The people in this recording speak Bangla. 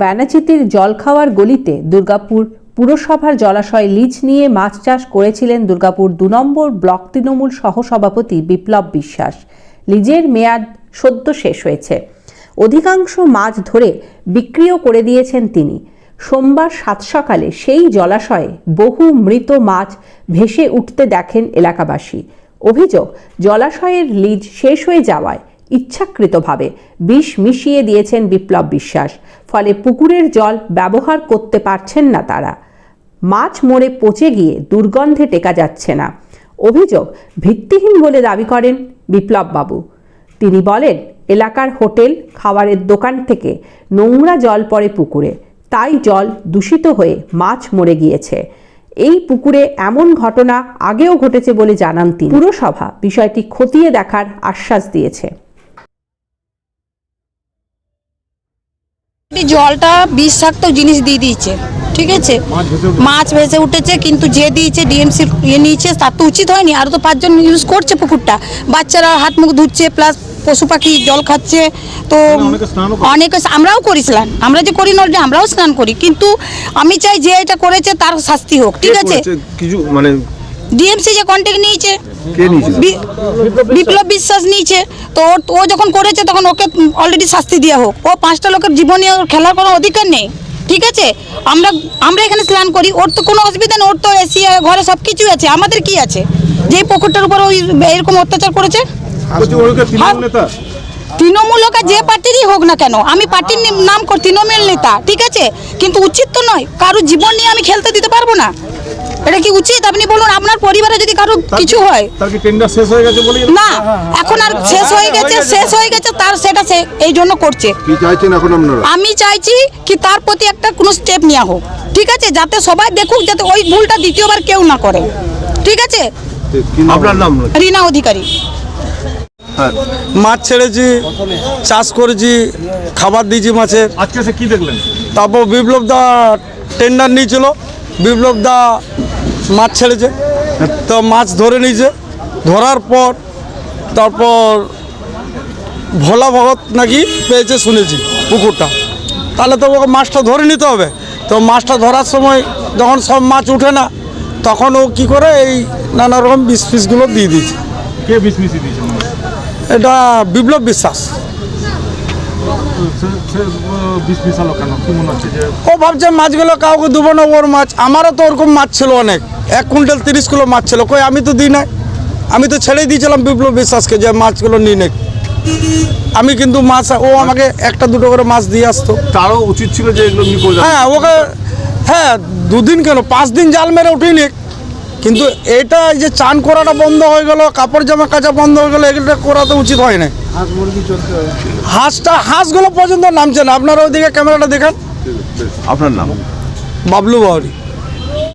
ব্যানাচিতির জলখাওয়ার গলিতে দুর্গাপুর পুরসভার জলাশয় লিজ নিয়ে মাছ চাষ করেছিলেন দুর্গাপুর দু নম্বর ব্লক তৃণমূল সহসভাপতি বিপ্লব বিশ্বাস। লিজের মেয়াদ সদ্য শেষ হয়েছে। অধিকাংশ মাছ ধরে বিক্রিও করে দিয়েছেন তিনি। সোমবার সাত সকালে সেই জলাশয়ে বহু মৃত মাছ ভেসে উঠতে দেখেন এলাকাবাসী। অভিযোগ, জলাশয়ের লিজ শেষ হয়ে যাওয়ায় ইচ্ছাকৃতভাবে বিষ মিশিয়ে দিয়েছেন বিপ্লব বিশ্বাস। ফলে পুকুরের জল ব্যবহার করতে পারছেন না তারা। মাছ মরে পচে গিয়ে দুর্গন্ধে টেকা যাচ্ছে না। অভিযোগ ভিত্তিহীন বলে দাবি করেন বিপ্লব বাবু তিনি বলেন, এলাকার হোটেল, খাবারের দোকান থেকে নোংরা জল পড়ে পুকুরে। তাই জল দূষিত হয়ে মাছ মরে গিয়েছে। এই পুকুরে এমন ঘটনা আগেও ঘটেছে বলে জানান তিনি। পুরসভা বিষয়টি খতিয়ে দেখার আশ্বাস দিয়েছে। জলটা বিষাক্ত জিনিস দিয়ে দিয়েছে ঠিক আছে? মাছ ভেসে উঠেছে। কিন্তু যে দিয়েছে ডিএমসি ইয়ে নিয়েছে তার তো উচিত হয়নি। আরও তো পাঁচজন ইউজ করছে পুকুরটা। বাচ্চারা হাত মুখ ধুচ্ছে প্লাস পশু পাখি জল খাচ্ছে। তো অনেকে আমরাও করি স্নান। আমরা যে করি না আমরাও স্নান করি। কিন্তু আমি চাই যে এটা করেছে তার শাস্তি হোক ঠিক আছে? কিছু মানে ডিএমসি যে কন্ট্যাক্ট নিয়েছে বিপ্লব বিশ্বাস নিয়েছে তো ও যখন করেছে তখন ওকে অলরেডি শাস্তি দেওয়া হোক। ও পাঁচটা লোকের জীবনে ওর খেলার কোনো অধিকার নেই ঠিক আছে? আমরা আমরা এখানে স্নান করি ওর তো কোনো অসুবিধা নেই ওর তো এসি ঘরে সব কিছুই আছে আমাদের কি আছে? যেই পুকুরটার উপর ওই এরকম অত্যাচার করেছে? তৃণমূল হোক যে পার্টিরই হোক না কেন আমি পার্টির নাম করি তৃণমূল নেতা ঠিক আছে? কিন্তু উচিত তো নয় কারোর জীবন নিয়ে আমি খেলতে দিতে পারব না। এটা কি উচিত? আপনি বলুন আপনার পরিবারে যদি কারও কিছু হয়। তার কি টেন্ডার শেষ হয়ে গেছে বলে না এখন আর শেষ হয়ে গেছে শেষ হয়ে গেছে তার সেটা সে এই জন্য করছে। কি চাইছেন এখন আপনারা? আমি চাইছি কি তার প্রতি একটা কোনো স্টেপ নেওয়া হোক ঠিক আছে? যাতে সবাই দেখুক যাতে ওই ভুলটা দ্বিতীয়বার কেউ না করে ঠিক আছে? আপনার নাম রিনা অধিকারী। মাছ ছেড়েছি চাষ করেছি খাবার দিয়েছি মাছের। আজকে সে কি দেখলেন? তারপর বিপ্লব দা টেন্ডার নিয়েছিল বিপ্লব দা মাছ ছেড়েছে। তো মাছ ধরে নিয়েছে ধরার পর তারপর ভোলা ভগত নাকি পেয়েছে শুনেছি পুকুরটা। তাহলে তো ওকে মাছটা ধরে নিতে হবে। তো মাছটা ধরার সময় যখন সব মাছ উঠে না তখন ও কি করে এই নানা রকম বিষ ফিসগুলো দিয়ে দিয়েছে। কে বিষ মিশিয়ে দিয়েছে হয়? এটা বিপ্লব বিশ্বাস। ও ভাবছে মাছগুলো কাউকে দেবো না ওর মাছ। আমারও তো ওরকম মাছ ছিল অনেক। এক কুইন্টাল তিরিশ কিলো মাছ ছিল। কই আমি তো দিই নাই। আমি তো ছেড়েই দিয়েছিলাম বিপ্লব বিশ্বাসকে যে মাছগুলো নিয়ে নে আমি কিন্তু মাছ ও আমাকে একটা দুটো করে মাছ দিয়ে আসতো। তারও উচিত ছিল যে এগুলো হ্যাঁ ওকে হ্যাঁ দুদিন কেন? পাঁচ দিন জাল মেরে উঠিনি কিন্তু এটা এই যে চান করাটা বন্ধ হয়ে গেল কাপড় জামা কাচা বন্ধ হয়ে গেল এগুলো করাতে উচিত হয় না। হাঁসটা হাঁসগুলো পর্যন্ত নামছে না। আপনারা ওইদিকে ক্যামেরাটা দেখেন। আপনার নাম? বাবলু বাউরি।